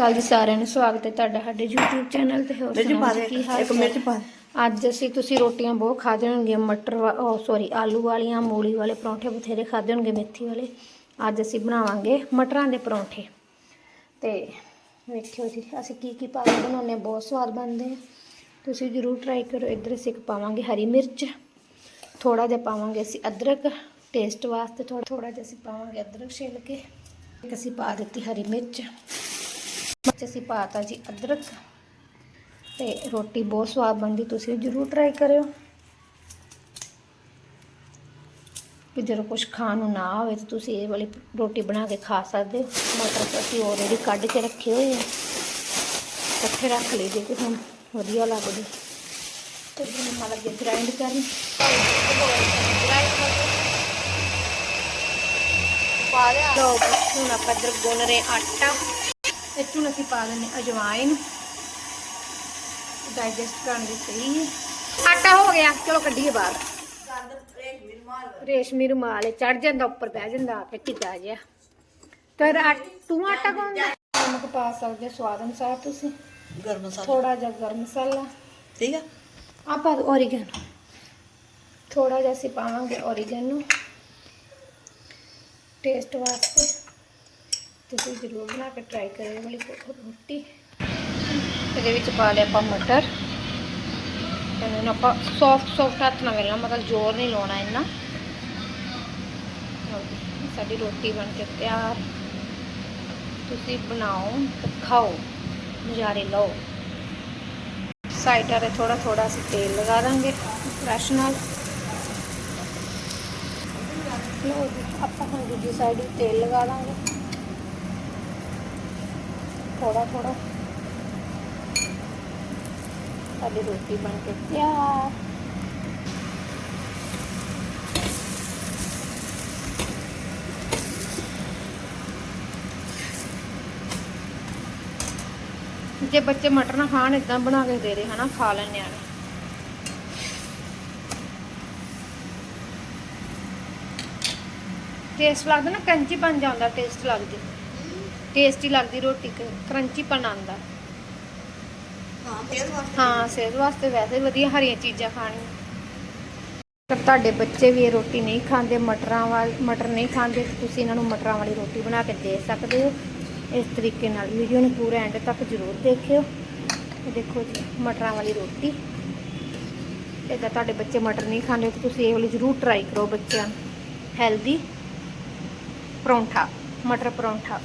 ਕੱਲ ਜੀ ਸਾਰਿਆਂ ਨੂੰ ਸਵਾਗਤ ਹੈ ਤੁਹਾਡਾ ਸਾਡੇ YouTube ਚੈਨਲ ਤੇ। ਹੋਰ ਮਿਰਚ ਸੁਣਾਓ ਪਾ ਜੀ ਦੇ ਕੀ ਹਾਲ ਇੱਕ ਮਿਰਚ ਪਾ ਦੇ। ਅੱਜ ਅਸੀਂ ਤੁਸੀਂ ਰੋਟੀਆਂ ਬਹੁਤ ਖਾਦੇ ਹੋਣਗੇ ਮਟਰ ਸੌਰੀ ਆਲੂ ਵਾਲੀਆਂ ਮੂਲੀ ਵਾਲੇ ਪਰੌਂਠੇ ਬਥੇਰੇ ਖਾਦੇ ਹੋਣਗੇ ਮੇਥੀ ਵਾਲੇ। ਅੱਜ ਅਸੀਂ ਬਣਾਵਾਂਗੇ ਮਟਰਾਂ ਦੇ ਪਰੌਂਠੇ। ਤੇ ਵੇਖਿਓ ਜੀ ਅਸੀਂ ਕੀ ਕੀ ਪਾ ਕੇ ਬਣਾਉਂਦੇ ਹਾਂ ਬਹੁਤ ਸਵਾਦ ਬਣਦੇ ਆ। ਤੁਸੀਂ ਜਰੂਰ ਟਰਾਈ ਕਰੋ ਇੱਧਰ ਅਸੀਂ ਇੱਕ ਪਾਵਾਂਗੇ ਹਰੀ ਮਿਰਚ ਥੋੜਾ ਜਿਹਾ ਪਾਵਾਂਗੇ ਅਸੀਂ ਅਦਰਕ ਟੇਸਟ ਵਾਸਤੇ ਥੋੜਾ ਥੋੜਾ ਜਿਹਾ ਅਸੀਂ ਪਾਵਾਂਗੇ ਅਦਰਕ ਛਿੱਲ ਕੇ। ਇੱਕ ਅਸੀਂ ਪਾ ਦਿੱਤੀ ਹਰੀ ਮਿਰਚ। ਵਿੱਚ ਅਸੀਂ ਪਾਤਾ ਜੀ ਅਦਰਕ ਤੇ ਰੋਟੀ ਬਹੁਤ ਸਵਾਦ ਬਣਦੀ, ਤੁਸੀਂ ਜਰੂਰ ਟਰਾਈ ਕਰਿਓ। ਕਿ ਜਦੋਂ ਕੁਝ ਖਾਣ ਨੂੰ ਨਾ ਹੋਵੇ ਤਾਂ ਤੁਸੀਂ ਇਹ ਵਾਲੀ ਰੋਟੀ ਬਣਾ ਕੇ ਖਾ ਸਕਦੇ ਹੋ। ਮਟਰ ਅਸੀਂ ਆਲਰੇਡੀ ਕੱਢ ਕੇ ਰੱਖੇ ਹੋਏ ਆ। ਇਕੱਠੇ ਰੱਖ ਲਈਦੇ ਤੇ ਹੁਣ ਵਧੀਆ ਲੱਗਦੇ। ਤੇ ਹੁਣ ਮੈਂ ਲੱਗੇ ਗ੍ਰਾਈਂਡ ਕਰਨ। ਪਾ ਲਿਆ ਲੋ ਹੁਣ ਆਪਾਂ ਇੱਧਰ ਗੁੰਨ ਰਹੇ ਆਟਾ। ਇਹ 'ਚ ਹੁਣ ਅਸੀਂ ਪਾ ਦਿੰਦੇ ਅਜਵਾਇਨ ਡਾਈਜੈਸਟ ਕਰਨ ਦੀ ਸਹੀ ਹੈ। ਆਟਾ ਹੋ ਗਿਆ ਚਲੋ ਕੱਢੀਏ ਬਾਹਰ। ਰੇਸ਼ਮੀ ਰੁਮਾਲ ਚੜ ਜਾਂਦਾ ਉੱਪਰ ਬਹਿ ਜਾਂਦਾ ਆ ਕੇ ਟਿੱਗਾ ਜਿਹਾ ਤੇ ਤੂੰ ਆਟਾ ਗੁੰਨਦਾ ਨਮਕ ਪਾ ਸਕਦੇ ਸਵਾਦ ਅਨੁਸਾਰ ਤੁਸੀਂ। ਗਰਮ ਮਸਾਲਾ। ਥੋੜਾ ਜਿਹਾ ਗਰਮ ਮਸਾਲਾ। ਠੀਕ ਆ। ਆਪਾਂ ਔਰੀਗੈਨੋ ਥੋੜਾ ਜਿਹਾ ਅਸੀਂ ਪਾਵਾਂਗੇ ਔਰੀਗੈਨੋ ਟੇਸਟ ਵਾਸਤੇ। ਤੁਸੀਂ ਜ਼ਰੂਰ ਬਣਾ ਕੇ ਟਰਾਈ ਕਰਿਓ ਵਾਲੀ ਰੋਟੀ ਇਹਦੇ ਵਿੱਚ ਪਾ ਲਿਆ ਆਪਾਂ ਮਟਰ। ਇਹਨਾਂ ਨੂੰ ਆਪਾਂ ਸੌਫਟ ਸੌਫਟ ਹੱਥ ਨਾਲ ਵੇਲਣਾ, ਮਤਲਬ ਜ਼ੋਰ ਨਹੀਂ ਲਾਉਣਾ ਇੰਨਾ। ਸਾਡੀ ਰੋਟੀ ਬਣ ਕੇ ਤਿਆਰ। ਤੁਸੀਂ ਬਣਾਓ ਤੇ ਖਾਓ, ਨਜ਼ਾਰੇ ਲਓ। ਸਾਈਡਾਂ 'ਤੇ ਥੋੜਾ ਥੋੜਾ ਅਸੀਂ ਤੇਲ ਲਗਾ ਦਾਂਗੇ ਬ੍ਰਸ਼ ਨਾਲ। ਲਓ ਆਪਾਂ ਹੁਣ ਦੂਜੀ ਸਾਈਡ ਵੀ ਤੇਲ ਲਗਾ ਦਾਂਗੇ। ਥੋੜਾ ਥੋੜਾ ਸਾਡੀ ਰੋਟੀ ਬਣ ਕੇ ਤਿਆਰ। ਜੇ ਬੱਚੇ ਮਟਰ ਨਾ ਖਾਣ ਇਦਾਂ ਬਣਾ ਕੇ ਦੇ ਦੇ, ਹਨਾ, ਖਾ ਲੈਣੇ ਆਣੇ ਟੇਸਟ ਲੱਗਦਾ ਨਾ ਕਰੰਚੀ ਬਣ ਜਾਂਦਾ ਟੇਸਟ ਲੱਗਦੀ। ਟੇਸਟੀ ਲੱਗਦੀ ਰੋਟੀ ਕਰੰਚੀ ਪਨ ਆਉਂਦਾ। ਹਾਂ ਫੇਰ ਵਾਸਤੇ ਹਾਂ ਸਿਹਤ ਵਾਸਤੇ ਵੈਸੇ ਵਧੀਆ ਹਰੀਆਂ ਚੀਜ਼ਾਂ ਖਾਣੀਆਂ। ਪਰ ਤੁਹਾਡੇ ਬੱਚੇ ਵੀ ਇਹ ਰੋਟੀ ਨਹੀਂ ਖਾਂਦੇ ਮਟਰਾਂ ਵਾਲੀ ਮਟਰ ਨਹੀਂ ਖਾਂਦੇ ਤੁਸੀਂ ਇਹਨਾਂ ਨੂੰ ਮਟਰਾਂ ਵਾਲੀ ਰੋਟੀ ਬਣਾ ਕੇ ਦੇ ਸਕਦੇ ਹੋ। ਇਸ ਤਰੀਕੇ ਨਾਲ ਵੀਡੀਓ ਨੂੰ ਪੂਰਾ ਐਂਡ ਤੱਕ ਜ਼ਰੂਰ ਦੇਖਿਓ। ਇਹ ਦੇਖੋ ਜੀ ਮਟਰਾਂ ਵਾਲੀ ਰੋਟੀ। ਇਹਦਾ ਤੁਹਾਡੇ ਬੱਚੇ ਮਟਰ ਨਹੀਂ ਖਾਂਦੇ ਤਾਂ ਤੁਸੀਂ ਇਹ ਵਾਲੀ ਜ਼ਰੂਰ ਟਰਾਈ ਕਰੋ ਬੱਚਿਆਂ ਹੈਲਦੀ ਪਰੌਂਠਾ ਮਟਰ ਪਰੌਂਠਾ।